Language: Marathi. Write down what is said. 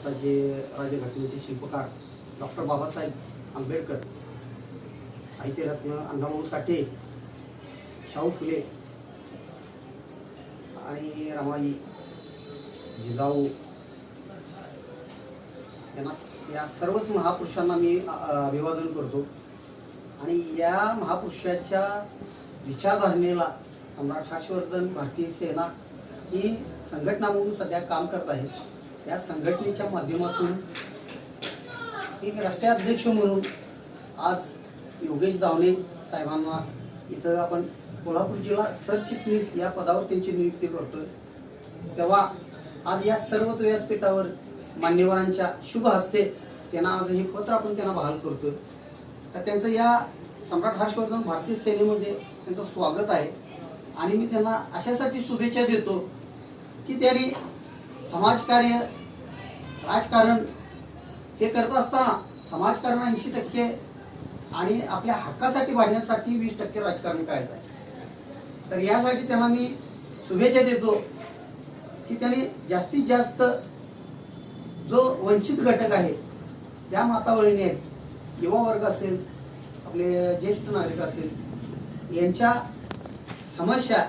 आता जे राजघटनेचे शिल्पकार डॉक्टर बाबासाहेब आंबेडकर साहित्यरत्न अण्णाभाऊ साठे शाहू फुले आणि रमाई जिजाऊ यांना या सर्वच महापुरुषांना मी अभिवादन करतो. आणि या महापुरुषाच्या विचारधारणेला सम्राट हर्षवर्धन भारतीय सेना ही संघटना म्हणून सध्या काम करत आहे या संघटनेच्या माध्यमातून एक राष्ट्रीय अध्यक्ष म्हणून आज योगेश दावणे साहेबांना इथं आपण कोल्हापूर जिल्हा सरचिटणीस या पदावर त्यांची नियुक्ती करतोय. तेव्हा आज या सर्वच व्यासपीठावर मान्यवरांच्या शुभ हस्ते त्यांना आज हे पत्र आपण त्यांना बहाल करतोय. तर त्यांचं या सम्राट हर्षवर्धन भारतीय सेनेमध्ये त्यांचं स्वागत आहे. आणि मी त्यांना अशासाठी शुभेच्छा देतो की त्यांनी समाजकार्य राजकारण हे करत असताना समाजकारण ऐंशी टक्के आणि आपल्या हक्कासाठी वाढण्यासाठी वीस टक्के राजकारण करायचं आहे. तर यासाठी त्यांना मी शुभेच्छा देतो की त्यांनी जास्तीत जास्त जो वंचित घटक आहे ज्या मातावळीने आहेत युवा वर्ग असेल आपले ज्येष्ठ नागरिक असेल यांच्या समस्या